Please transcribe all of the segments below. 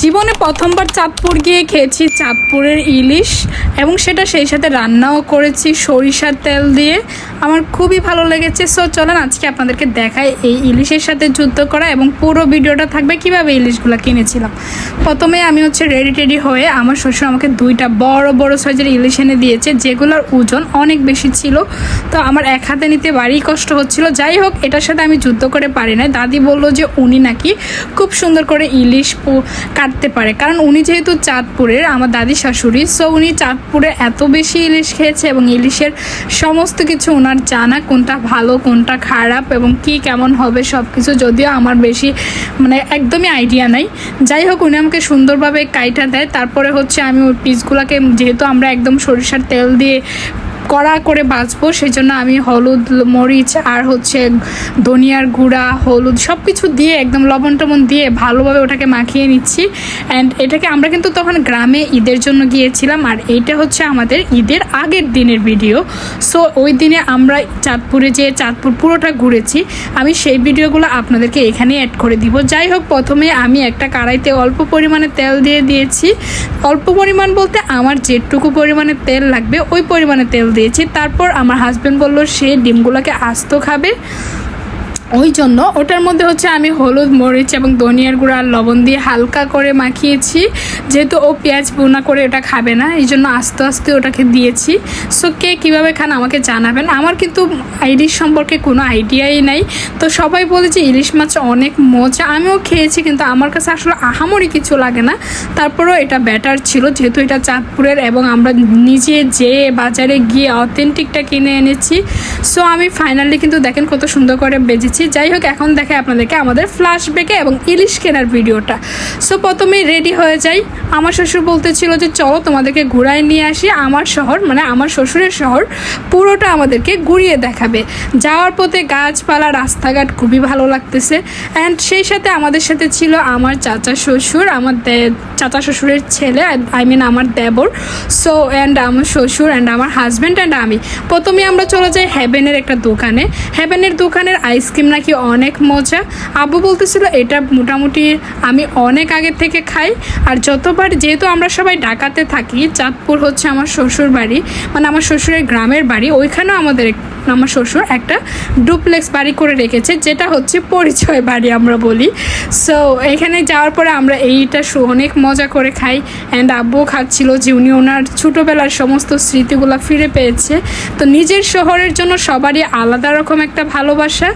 জীবনে প্রথমবার চাঁদপুর গিয়ে খেয়েছি চাঁদপুরের ইলিশ এবং সেটা সেই সাথে রান্নাও করেছি, সরিষার তেল দিয়ে। আমার খুবই ভালো লেগেছে। সো চলেন আজকে আপনাদেরকে দেখাই এই ইলিশের সাথে যুদ্ধ করা এবং পুরো ভিডিওটা থাকবে কীভাবে ইলিশগুলো কিনেছিলাম। প্রথমে আমি হচ্ছে রেডি টেডি হয়ে আমার শ্বশুর আমাকে দুইটা বড় বড় সাইজের ইলিশ এনে দিয়েছে, যেগুলোর ওজন অনেক বেশি ছিল। তো আমার এক হাতে নিতে বাড়ি কষ্ট হচ্ছিল। যাই হোক, এটার সাথে আমি যুদ্ধ করে পারি না দাদি বলল যে উনি নাকি খুব সুন্দর করে ইলিশ কাটতে পারে। কারণ উনি যেহেতু চাঁদপুরের, আমার দাদি শাশুড়ি সো উনি চাঁদপুরে এত বেশি ইলিশ খেয়েছে এবং ইলিশের সমস্ত কিছু ওনার জানা, কোনটা ভালো, কোনটা খারাপ এবং কি কেমন হবে সব কিছু যদিও আমার বেশি মানে একদমই আইডিয়া নাই। যাই হোক, উনি আমাকে সুন্দরভাবে কাইটা দেয়। তারপরে হচ্ছে আমি ওই পিসগুলোকে যেহেতু আমরা একদম সরিষার তেল দিয়ে কড়া করে বাঁচবো সেই জন্য আমি হলুদ, মরিচ আর হচ্ছে ধনিয়ার গুঁড়া, হলুদ সব কিছু দিয়ে একদম লবণ টবণ দিয়ে ভালোভাবে ওটাকে মাখিয়ে নিচ্ছি। অ্যান্ড এটাকে আমরা কিন্তু তখন গ্রামে ঈদের জন্য গিয়েছিলাম, আর এইটা হচ্ছে আমাদের ঈদের আগের দিনের ভিডিও। সো ওই দিনে আমরা চাঁদপুরে যে চাঁদপুর পুরোটা ঘুরেছি, আমি সেই ভিডিওগুলো আপনাদেরকে এখানে অ্যাড করে দিব। যাই হোক, প্রথমে আমি একটা কড়াইতে অল্প পরিমাণে তেল দিয়ে দিয়েছি। অল্প পরিমাণ বলতে আমার যেটুকু পরিমাণে তেল লাগবে, ওই পরিমাণে তেল দিয়েছি তারপর আমার হাজব্যান্ড বলল সে ডিমগুলোকে আস্ত খাবে। ওই জন্য ওটার মধ্যে হচ্ছে আমি হলুদ, মরিচ এবং ধনিয়ার গুঁড়া আর লবণ দিয়ে হালকা করে মাখিয়েছি। যেহেতু ও পেঁয়াজ বোনা করে ওটা খাবে না এই জন্য আস্তে আস্তে ওটাকে দিয়েছি। সো কে কীভাবে খান আমাকে জানাবেন। আমার কিন্তু ইলিশ সম্পর্কে কোনো আইডিয়াই নাই। তো সবাই বলেছে ইলিশ মাছ অনেক মজা। আমিও খেয়েছি কিন্তু আমার কাছে আসলে আহামরি কিছু লাগে না। তারপরেও এটা ব্যাটার ছিল। যেহেতু এটা চাঁদপুরের এবং আমরা নিজে যেয়ে বাজারে গিয়ে অথেন্টিকটা কিনে এনেছি। সো আমি ফাইনালি কিন্তু দেখেন কত সুন্দর করে বেজেছি। যাই হোক, এখন দেখে আপনাদেরকে আমাদের ফ্ল্যাশব্যাকে এবং ইলিশ কেনার ভিডিওটা। সো প্রথমেই রেডি হয়ে যাই। আমার শ্বশুর বলতেছিল যে, চলো তোমাদেরকে ঘুরায় নিয়ে আসি। আমার শহর মানে আমার শ্বশুরের শহর, পুরোটা আমাদেরকে ঘুরিয়ে দেখাবে। যাওয়ার পথে গাছপালা, রাস্তাঘাট খুবই ভালো লাগতেছে। অ্যান্ড সেই সাথে আমাদের সাথে ছিল আমার চাচা শ্বশুর, আমার চাচা শ্বশুরের ছেলে আই মিন আমার দেবর। সো অ্যান্ড আমার শ্বশুর অ্যান্ড আমার হাজব্যান্ড অ্যান্ড আমি। প্রথমে আমরা চলে যাই হ্যাভেনের একটা দোকানে। হ্যাভেনের দোকানের আইসক্রিম নাকি অনেক মজা। আব্বু বলতেছিল, এটা মোটামুটি আমি অনেক আগে থেকে খাই। আর যতবার যেহেতু আমরা সবাই ঢাকাতে থাকি, চাঁদপুর হচ্ছে আমার শ্বশুর বাড়ি মানে আমার শ্বশুরের গ্রামের বাড়ি, ওইখানেও আমাদের আমার শ্বশুর একটা ডুপ্লেক্স বাড়ি করে রেখেছে, যেটা হচ্ছে পরিচয় বাড়ি আমরা বলি। সো এখানে যাওয়ার পরে আমরা এইটা অনেক মজা করে খাই অ্যান্ড আব্বু খাচ্ছিল যে উনি ওনার ছোটোবেলার সমস্ত স্মৃতিগুলো ফিরে পেয়েছে। তো নিজের শহরের জন্য সবারই আলাদা রকম একটা ভালোবাসা,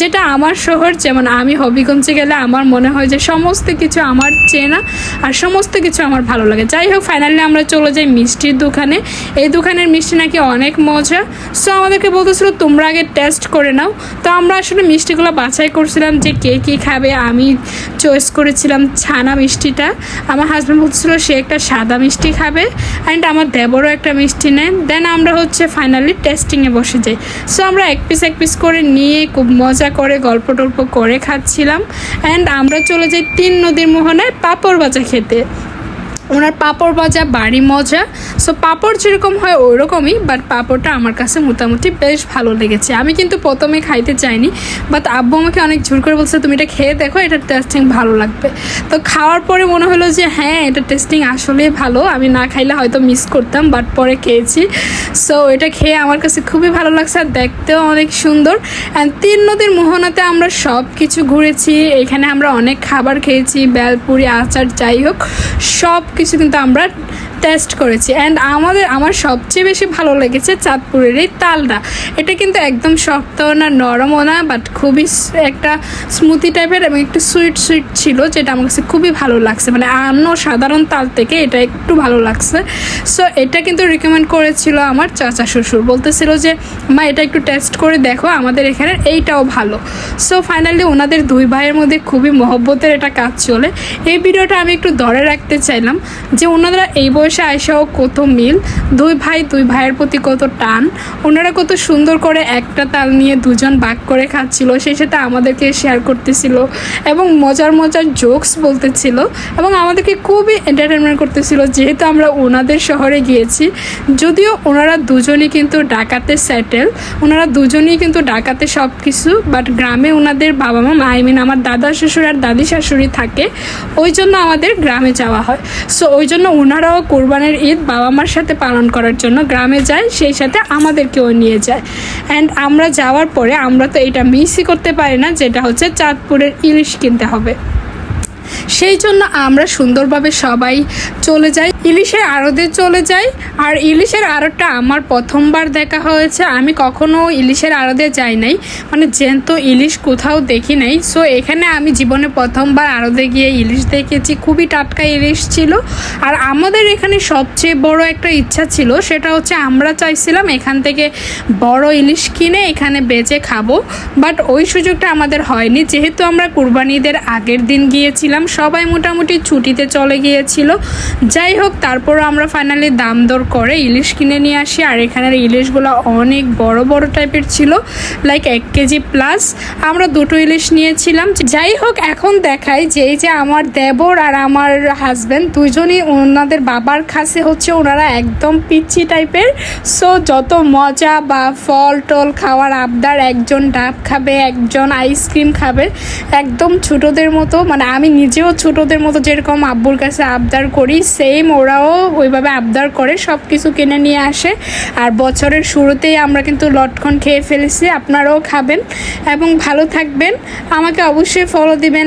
যেটা আমার শহর যেমন আমি হবিগঞ্জে গেলে আমার মনে হয় যে সমস্ত কিছু আমার চেনা আর সমস্ত কিছু আমার ভালো লাগে। যাই হোক ফাইনালি আমরা চলে যাই মিষ্টির দোকানে। এই দোকানের মিষ্টি নাকি অনেক মজা। সো আমাদেরকে বলতেছিল তোমরা আগে টেস্ট করে নাও। তো আমরা আসলে মিষ্টিগুলো বাছাই করছিলাম যে কে কী খাবে। আমি চয়েস করেছিলাম ছানা মিষ্টিটা। আমার হাজব্যান্ড বলছিল, সে একটা সাদা মিষ্টি খাবে অ্যান্ড আমার দেবরও একটা মিষ্টি নেয়। দেন আমরা হচ্ছে ফাইনালি টেস্টিংয়ে বসে যাই। সো আমরা এক পিস এক পিস করে নিয়ে খুব মজা করে, গল্প টল্প করে খাচ্ছিলাম। অ্যান্ড আমরা চলে যাই তিন নদীর মোহনায় পাঁপড় বাজা খেতে। ওনার পাঁপড় ভাজা বাড়ি মজা। সো পাঁপড় যেরকম হয় ওই রকমই বাট পাঁপড়টা আমার কাছে মোটামুটি বেশ ভালো লেগেছে। আমি কিন্তু প্রথমে খাইতে চাইনি বাট আব্বু আমাকে অনেক জোর করে বলছে, তুমি এটা খেয়ে দেখো, এটা টেস্টিং ভালো লাগবে। তো খাওয়ার পরে মনে হলো যে হ্যাঁ এটা টেস্টিং আসলেই ভালো। আমি না খাইলে হয়তো মিস করতাম বাট পরে খেয়েছি। সো এটা খেয়ে আমার কাছে খুবই ভালো লাগছে, আর দেখতেও অনেক সুন্দর। অ্যান্ড তিন নদীর মোহনাতে আমরা সব কিছু ঘুরেছি। এখানে আমরা অনেক খাবার খেয়েছি, বেলপুরি, আচার, যাই হোক সব কিছু কিন্তু আমরা টেস্ট করেছি। অ্যান্ড আমাদের, আমার সবচেয়ে বেশি ভালো লেগেছে চাঁদপুরের এই তালটা এটা কিন্তু একদম শক্ত না নরমও না বাট খুবই একটা স্মুথি টাইপের এবং একটু সুইট সুইট ছিল, যেটা আমার কাছে খুবই ভালো লাগছে। মানে অন্য সাধারণ তাল থেকে এটা একটু ভালো লাগছে। সো এটা কিন্তু রিকমেন্ড করেছিল আমার চাচা শ্বশুর। বলতেছিল যে, মা, এটা একটু টেস্ট করে দেখো, আমাদের এখানে এইটাও ভালো। সো ফাইনালি ওনাদের দুই ভাইয়ের মধ্যে খুবই মহব্বতের এটা কাজ চলে। এই ভিডিওটা আমি একটু ধরে রাখতে চাইলাম যে, ওনারা এই বয়স বয়সে আয়সাও কত মিল? দুই ভাই, দুই ভাইয়ের প্রতি কত টান? ওনারা কত সুন্দর করে একটা তাল নিয়ে দুজন ভাগ করে খাচ্ছিল সেই সাথে আমাদেরকে শেয়ার করতেছিল এবং মজার মজার জোকস বলতেছিল এবং আমাদেরকে খুবই এন্টারটেনমেন্ট করতেছিল। যেহেতু আমরা ওনাদের শহরে গিয়েছি, যদিও ওনারা দুজনই কিন্তু ডাকাতে সেটেল ওনারা দুজনই কিন্তু ডাকাতে সব কিছু বাট গ্রামে ওনাদের বাবা মা আই মিন আমার দাদা শ্বশুর আর দাদি শাশুড়ি থাকে, ওই জন্য আমাদের গ্রামে যাওয়া হয়। সো ওই জন্য ওনারাও কোরবানের ঈদ বাবা মার সাথে পালন করার জন্য গ্রামে যায়, সেই সাথে আমাদেরকেও নিয়ে যায়। অ্যান্ড আমরা যাওয়ার পরে আমরা তো এটা মিসই করতে পারি না, যেটা হচ্ছে চাঁদপুরের ইলিশ কিনতে হবে। সেই জন্য আমরা সুন্দরভাবে সবাই চলে যাই। ইলিশের আড়তে চলে যাই। আর ইলিশের আড়তটা আমার প্রথমবার দেখা হয়েছে। আমি কখনো ইলিশের আড়তে যাই নাই। মানে জ্যান্ত ইলিশ কোথাও দেখি নাই। সো এখানে আমি জীবনে প্রথমবার আড়তে গিয়ে ইলিশ দেখেছি। খুবই টাটকা ইলিশ ছিল। আর আমাদের এখানে সবচেয়ে বড় একটা ইচ্ছা ছিল সেটা হচ্ছে আমরা চাইছিলাম এখান থেকে বড় ইলিশ কিনে এখানে বেচে খাব। বাট ওই সুযোগটা আমাদের হয়নি। যেহেতু আমরা কুরবানিদের আগের দিন গিয়েছিলাম সবাই মোটামুটি ছুটিতে চলে গিয়েছিল। যাই হোক তারপর আমরা ফাইনালি দাম দর করে ইলিশ কিনে নিয়ে আসি। আর এখানের ইলিশগুলো অনেক বড় বড় টাইপের ছিল লাইক এক কেজি প্লাস আমরা দুটো ইলিশ নিয়েছিলাম। যাই হোক, এখন দেখাই যে এই যে আমার দেবর আর আমার হাজব্যান্ড দুজনই ওনাদের বাবার কাছে হচ্ছে, ওনারা একদম পিচ্ছি টাইপের সো যত মজা বা ফল টল খাওয়ার আবদার, একজন ডাব খাবে, একজন আইসক্রিম খাবে, একদম ছোটদের মতো। মানে আমি নিজেও ছোটদের মতো যেরকম আব্বুর কাছে আবদার করি সেম ওরাও ওইভাবে আবদার করে সব কিছু কিনে নিয়ে আসে। আর বছরের শুরুতেই আমরা কিন্তু লটকন খেয়ে ফেলেছি, আপনারাও খাবেন এবং ভালো থাকবেন। আমাকে অবশ্যই ফলো দিবেন।